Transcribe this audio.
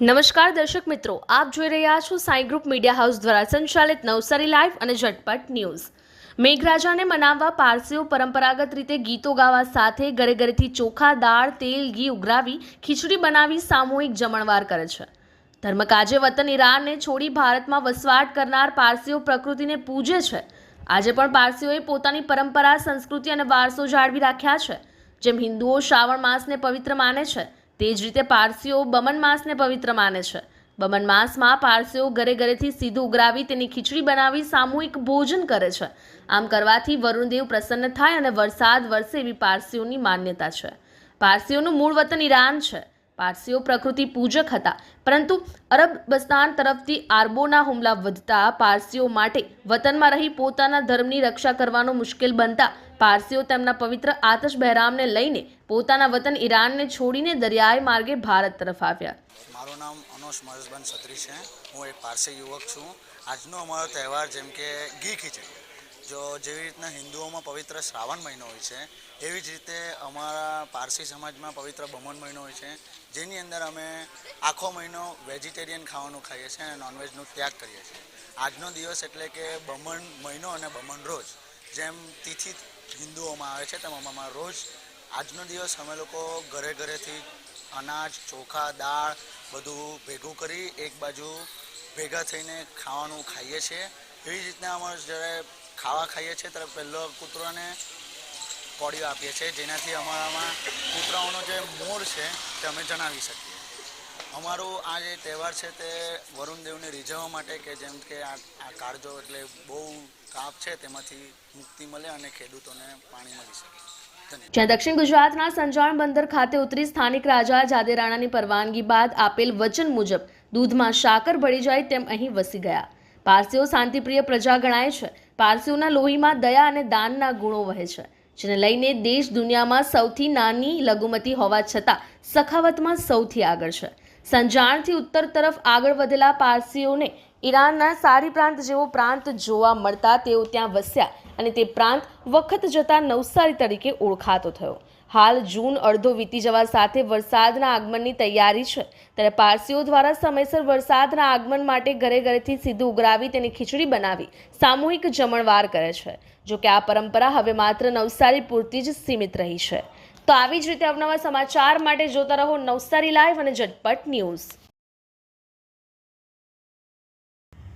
નમસ્કાર દર્શક મિત્રો, આપ જોઈ રહ્યા છો સાઈ ગ્રુપ મીડિયા હાઉસ દ્વારા સંચાલિત નવસારી લાઈવ અને ઝટપટ ન્યૂઝ. મેઘરાજાને મનાવવા પારસીઓ પરંપરાગત રીતે ગીતો ગાવા સાથે ઘરે ઘરેથી ચોખા, દાળ, તેલ, ઘી ઉઘરાવી, ખીચડી બનાવી સામૂહિક જમણવાર કરે છે. ધર્મકાજે વતન ઈરાનને છોડી ભારતમાં વસવાટ કરનાર પારસીઓ પ્રકૃતિને પૂજે છે. આજે પણ પારસીઓએ પોતાની પરંપરા, સંસ્કૃતિ અને વારસો જાળવી રાખ્યા છે, જેમ હિન્દુઓ શ્રાવણ માસને પવિત્ર માને છે. તે જ રીતે પારસીઓ બમન માસને પવિત્ર માને છે. બમન માસમાં પારસીઓ ઘરે ઘરેથી સીધું ઉગરાવી તેની ખીચડી બનાવી સામૂહિક ભોજન કરે છે. આમ કરવાથી વરુણદેવ પ્રસન્ન થાય અને વરસાદ વરસે એવી પારસીઓની માન્યતા છે. પારસીઓનું મૂળ વતન ઈરાન છે. પારસીઓ પ્રકૃતિ પૂજક હતા. પરંતુ અરબ બસ્તાન તરફથી આરબોના હુમલા વધતા પારસીઓ માટે વતનમાં રહી પોતાના ધર્મની રક્ષા કરવાનું મુશ્કેલ બનતા પારસીઓ તેમના પવિત્ર આતશ બહેરામને લઈને પોતાના વતન ઈરાનને છોડીને દરિયાઈ માર્ગે ભારત તરફ આવ્યા. મારું નામ અનોશ મહેશભાઈ છત્રી છે. હું એક પારસી યુવક છું. આજનો અમારો તહેવાર જેમ કે ઘી ખીચડી. જો જેવી રીતના હિન્દુઓમાં પવિત્ર શ્રાવણ મહિનો હોય છે, એવી જ રીતે અમારા પારસી સમાજમાં પવિત્ર બમણ મહિનો હોય છે, જેની અંદર અમે આખો મહિનો વેજીટેરિયન ખાવાનું ખાઈએ છીએ અને નોનવેજનો ત્યાગ કરીએ છીએ. આજનો દિવસ એટલે કે બમણ મહિનો અને બમણ રોજ, જેમ તિથિ હિન્દુઓમાં આવે છે, તેમાં રોજ આજનો દિવસ અમે લોકો ઘરે ઘરેથી અનાજ, ચોખા, દાળ બધું ભેગું કરી એક બાજુ ભેગા થઈને ખાવાનું ખાઈએ છીએ. એવી જ રીતના અમે જ્યારે ખાવા ખાઈએ છીએ, ત્યારે પહેલો કૂતરાને કોળીઓ આપીએ છીએ, જેનાથી અમારામાં કૂતરાઓનો જે મોર છે, તે અમે જણાવી શકીએ. અમારો આ જે તહેવાર છે, તે વરુણ દેવને રીઝવવા માટે કે જેમ કે આ કાળજો એટલે બહુ કાપ છે, તેમાંથી મુક્તિ મળે અને ખેડૂતોને પાણી મળી શકે. જ્યાં દક્ષિણ ગુજરાતના સંજાણ બંદર ખાતે ઉતરી સ્થાનિક રાજા જાદેરાણાની પરવાનગી બાદ આપેલ વચન મુજબ દૂધમાં સાકર ભળી જાય તેમ અહીં વસી ગયા. પારસીઓ શાંતિપ્રિય પ્રજા ગણાય છે. પારસીઓના લોહીમાં દયા અને દાનના ગુણો વહે છે, જેને લઈને દેશ દુનિયામાં સૌથી નાની લઘુમતી હોવા છતાં સખાવતમાં સૌથી આગળ છે. સંજાણથી ઉત્તર તરફ આગળ વધેલા પારસીઓને ઈરાનના સારી પ્રાંત જેવો પ્રાંત જોવા મળતા તેઓ ત્યાં વસ્યા અને તે પ્રાંત વખત જતા નવસારી તરીકે ઓળખાતો થયો. હાલ જૂન અડધો વીતી જવા સાથે વરસાદના આગમનની તૈયારી છે. ત્યારે પારસીઓ દ્વારા સમયસર વરસાદના આગમન માટે ઘરે ઘરેથી સીધું ઉઘરાવી તેની ખીચડી બનાવી સામૂહિક જમણવાર કરે છે. જોકે આ પરંપરા હવે માત્ર નવસારી પૂરતી જ સીમિત રહી છે. તો આવી જ રીતે અવનવા સમાચાર માટે જોતા રહો નવસારી લાઈવ અને ઝટપટ news.